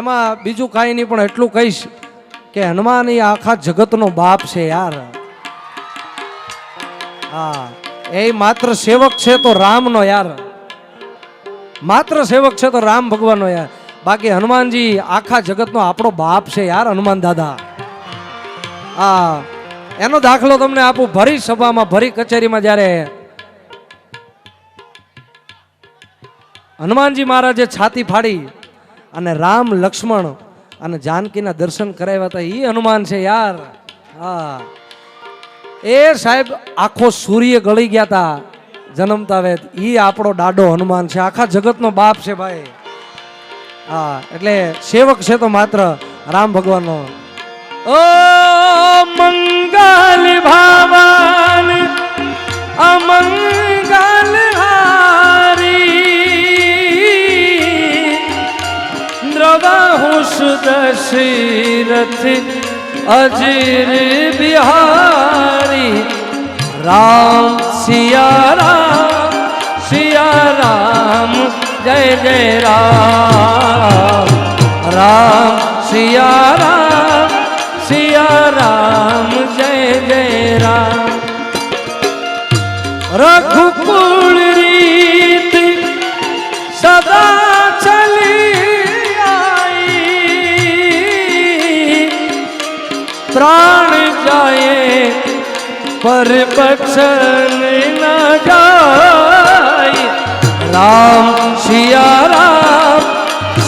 એમાં બીજું કાંઈ નહીં, પણ એટલું કહીશ કે હનુમાન એ આખા જગતનો બાપ છે યાર. હા, એ માત્ર સેવક છે તો રામનો યાર. માત્ર સેવક છે તો રામ ભગવાનનો યાર. બાકી હનુમાનજી આખા જગતનો આપણો બાપ છે યાર, હનુમાન દાદા. હા, એનો દાખલો તમને આપું. ભરી સભામાં, ભરી કચેરીમાં જ્યારે હનુમાનજી મહારાજે છાતી ફાડી અને રામ લક્ષ્મણ અને જાનકીના દર્શન કરાવ્યા હતા. એ હનુમાન છે યાર. હા. એ સાહેબ આખો સૂર્ય ગળી ગયા હતા જન્મતા વેત એ આપણો દાડો હનુમાન છે. આખા જગતનો બાપ છે ભાઈ. હા, એટલે સેવક છે તો માત્ર રામ ભગવાનનો. ઓ મંગલ દશરથ અજીર બિહારી રામ સિયા રામ સિયા રામ જય જય રામ રામ સિયા રામ સિયા રામ જય જય રામ રઘુકુળ પ્રાણ જાય પર બચન ન જાય રામ સિયા રામ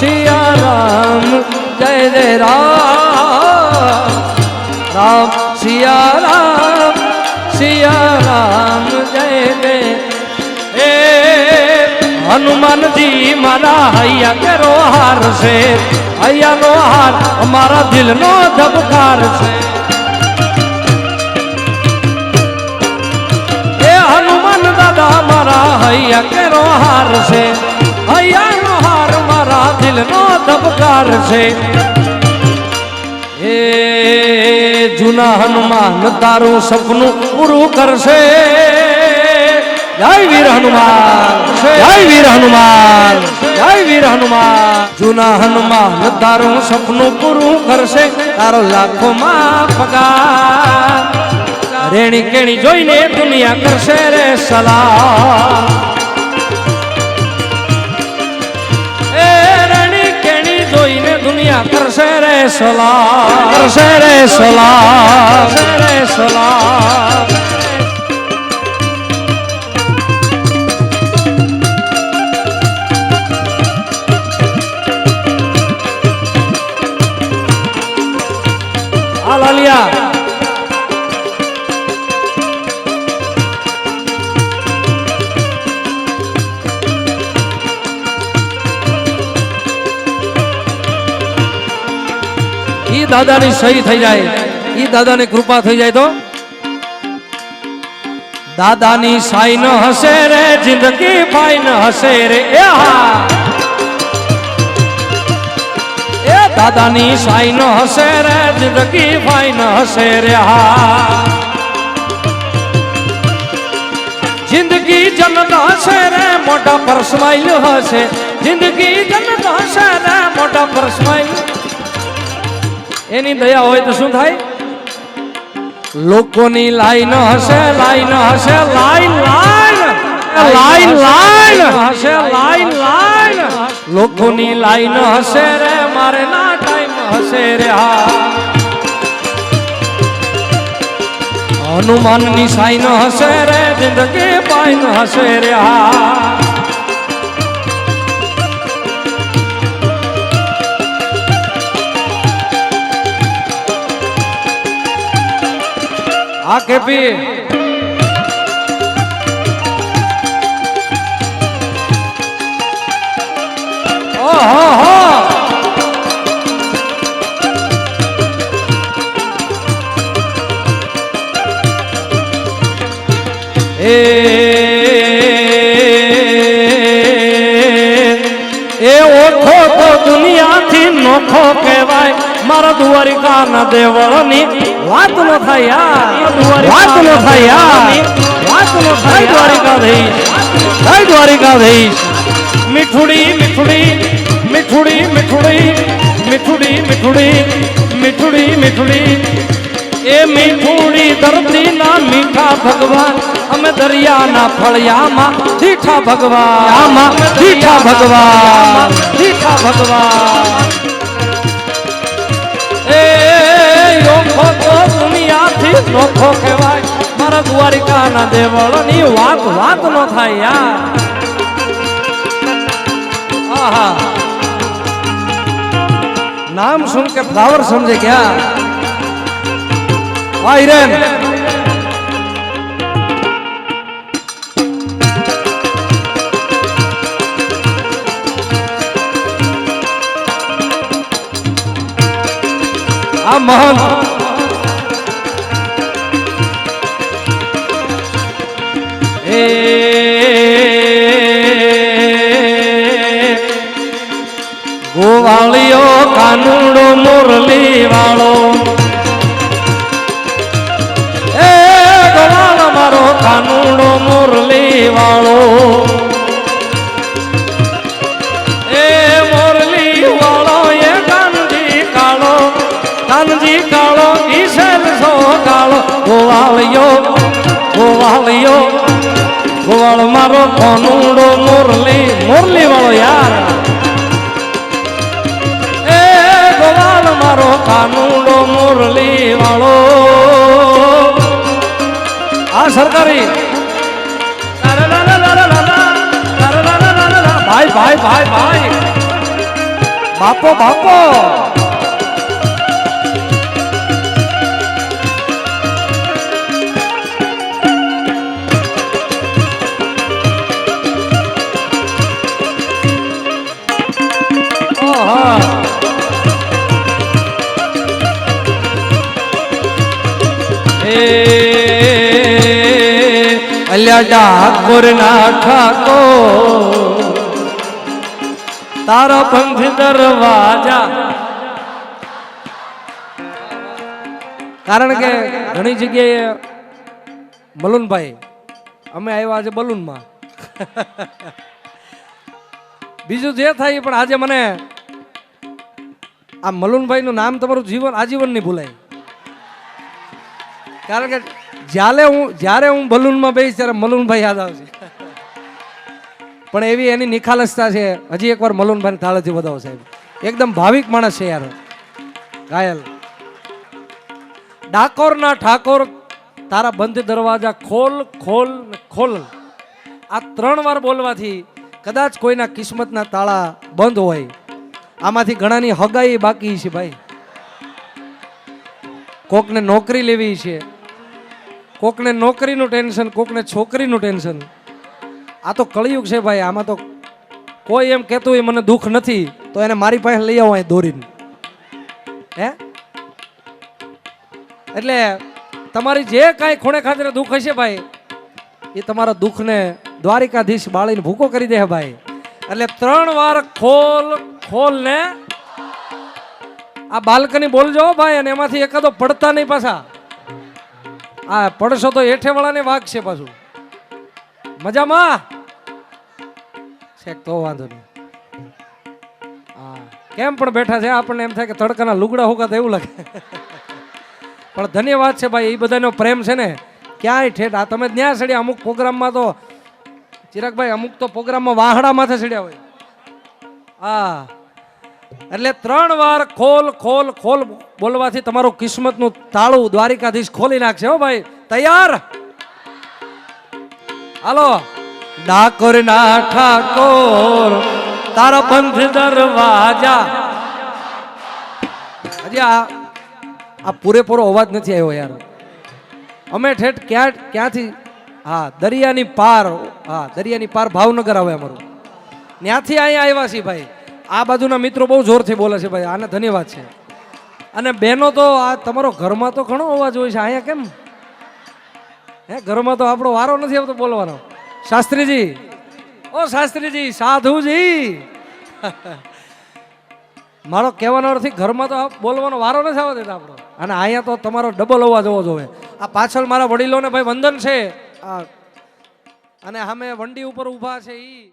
સિયા રામ જય જય રામ રામ સિયા રામ રામ જય જય હનુમાનજી મારા હૈયા કેરો હાર છે. હૈયાનો હાર અમારા દિલનો ધબકાર છે. એ હનુમાન દાદા મારા હૈયા કેરો હાર છે. હૈયાનો હાર મારા દિલનો ધબકાર છે. એ જૂના હનુમાન તારું સપનું પૂરું કરશે. જય વીર હનુમાન. જય વીર હનુમાન. જય વીર હનુમાન. જૂના હનુમાન, તારું સપનું પૂરું કરશે. તારો લાખોમાં પગાર. રેણી કેણી જોઈને દુનિયા કરશે રે સલાહ. દુનિયા કરશે રે સલાહ. કરશે રે સલાહ. કરશે રે સલાહ. આ લાલિયા ઈ દાદાની સહી થઈ જાય. ઈ દાદાની કૃપા થઈ જાય તો. દાદાની સાઈ ન હશે રે, જિંદગી ભાઈ ન હશે રે. એ હા. દાદાની સાઈ ન હશે રે જિંદગી ફાઈ ન હશે રે હા જિંદગી જન્નત હશે રે મોટા પર સ્માઈલ હશે જિંદગી જન્નત હશે રે મોટા પર સ્માઈલ એની દયા હોય તો શું થાય લોકોની લાઈન હશે લાઈન હશે લાઈન લાઈન લાઈન લાઈન હશે લાઈન લાઈન લોકોની લાઈન હશે રે મારે ના ટાઈમ હશે રે હા. હનુમાનની સાઈન હશે રે, જિંદગી પાઈન હશે રે હા. આ કેપી. ઓહો, હો. એ એ ઓખો તો દુનિયાથી નોખો કહેવાય. મારા દ્વારિકા ના દેવળની વાત ન થાય વાત ન થાય વાત ન થાય દ્વારિકાધીશ જય દ્વારિકાધીશ. મીઠુડી મીઠુડી મીઠુડી મીઠુડી મીઠુડી મીઠુડી મીઠુડી મીઠુડી. એ મીઠુડી ધરતી ના મીઠા ભગવાન. દરિયાના ફળિયામાં દીઠા ભગવાન આમાં દીઠા ભગવાન દીઠા ભગવાન એ યોખો તો દુનિયાથી નોખો કહેવાય મારા દ્વારિકાના દેવળની વાત વાત નો થાય યાર આહા નામ સુન કે ફ્લાવર સમજે ક્યાં વાહ આ મહંત એ ગોવાળીઓ કાનુડો મુરલી વાળો એ ગોવાળ મારો કાનુડો મુરલી વાળો કાળો ગોવાળિયો ગોવાળિયો ગોવાળ મારો કાનુડો મુરલી મુરલી વાળો યાર એ ગોવાલ મારો કાનુડો મુરલી વાળો આ સરકારી ભાઈ ભાઈ ભાઈ ભાઈ બાપો અલ્યા ડાકોર ના ઠાકો તારા પંથ દરવાજા. કારણ કે ઘણી જગ્યાએ મલુનભાઈ, અમે આવ્યા આજે બલૂનમાં બીજું જે થાય પણ આજે મને આ મલુનભાઈનું નામ તમારું જીવન, આજીવન નહીં ભૂલાય. કારણ કે જ્યારે હું જ્યારે હું બલૂનમાં બેસીશ ત્યારે મલુનભાઈ યાદ આવશે. પણ એવી એની નિખાલસતા છે. હજી એકવાર મલુનભાઈ થાળેથી વધાવો સાહેબ. એકદમ ભાવિક માણસ છે યાર. ઘાયલ. ડાકોરના ઠાકોર, તારા બંધ દરવાજા ખોલ ખોલ ખોલ. આ ત્રણ વાર બોલવાથી કદાચ કોઈના કિસ્મતના તાળા બંધ હોય. આમાંથી ઘણાની હગાઈ બાકી છે ભાઈ. કોકને નોકરી લેવી છે. કોકને નોકરીનું ટેન્શન, કોકને છોકરીનું ટેન્શન. આ તો કળિયુગ છે ભાઈ, આમાં તો કોઈ એમ કહેતું હોય, મને દુઃખ નથી તો એને મારી પાસે લઈ આવો દોરીને. હે? એટલે તમારી જે કાંઈ ખૂણે ખાતરે દુઃખ હશે ભાઈ, એ તમારા દુઃખને દ્વારિકાધીશ બાળીને ભૂકો કરી દે ભાઈ. એટલે ત્રણ વાર ખોલ ખોલ ને આ બાલ્કની બોલજો ભાઈ, અને એમાંથી એકાદો પડતા નહીં પાછા. આ પડશો તો હેઠે વાળાને વાઘ છે પાછું. મજામાં? શેક તો વાંધો નહીં. હા, કેમ પણ બેઠા છે? આપણને એમ થાય કે તડકાના લુગડા હોગાતા એવું લાગે. પણ ધન્યવાદ છે ભાઈ, એ બધાનો પ્રેમ છે ને. ક્યાંય ઠેઠ, આ તમે ત્યાં સડ્યા અમુક પ્રોગ્રામમાં તો. ચિરાગભાઈ, અમુક તો પ્રોગ્રામમાં વાહડા માથે ચડ્યા હોય. હા. એટલે ત્રણ વાર ખોલ ખોલ ખોલ બોલવાથી તમારું કિસ્મતનું તાળું દ્વારિકાધીશ ખોલી નાખશે, હો ભાઈ. તૈયાર? હાલો. ડાકોર ના ઠાકોર, તારા પંથ દરવાજા. હજી આ આ પૂરેપૂરો અવાજ નથી આવ્યો યાર. અમે ઠેઠ ક્યાં, ક્યાંથી? હા, દરિયાની પાર, હા, દરિયાની પાર ભાવનગર આવે અમારું. ત્યાંથી અહીંયા આવ્યા છીએ ભાઈ. આ બાજુના મિત્રો બહુ જોરથી બોલે છે ભાઈ, આને ધન્યવાદ છે. અને બેનો તો આ તમારો ઘરમાં તો ઘણો અવાજ હોય છે, અહીંયા કેમ? હે, ઘરમાં તો આપણો વારો નથી આવતો બોલવાનો. શાસ્ત્રીજી, ઓ શાસ્ત્રીજી, સાધુજી. મારો કહેવાનો અર્થ ઘરમાં તો બોલવાનો વારો નથી આવવા દેતા આપણો. અને અહીંયા તો તમારો ડબલ અવાજ હોવો જોઈએ. આ પાછળ મારા વડીલોને ભાઈ વંદન છે. અને સામે વંડી ઉપર ઊભા છે ઈ.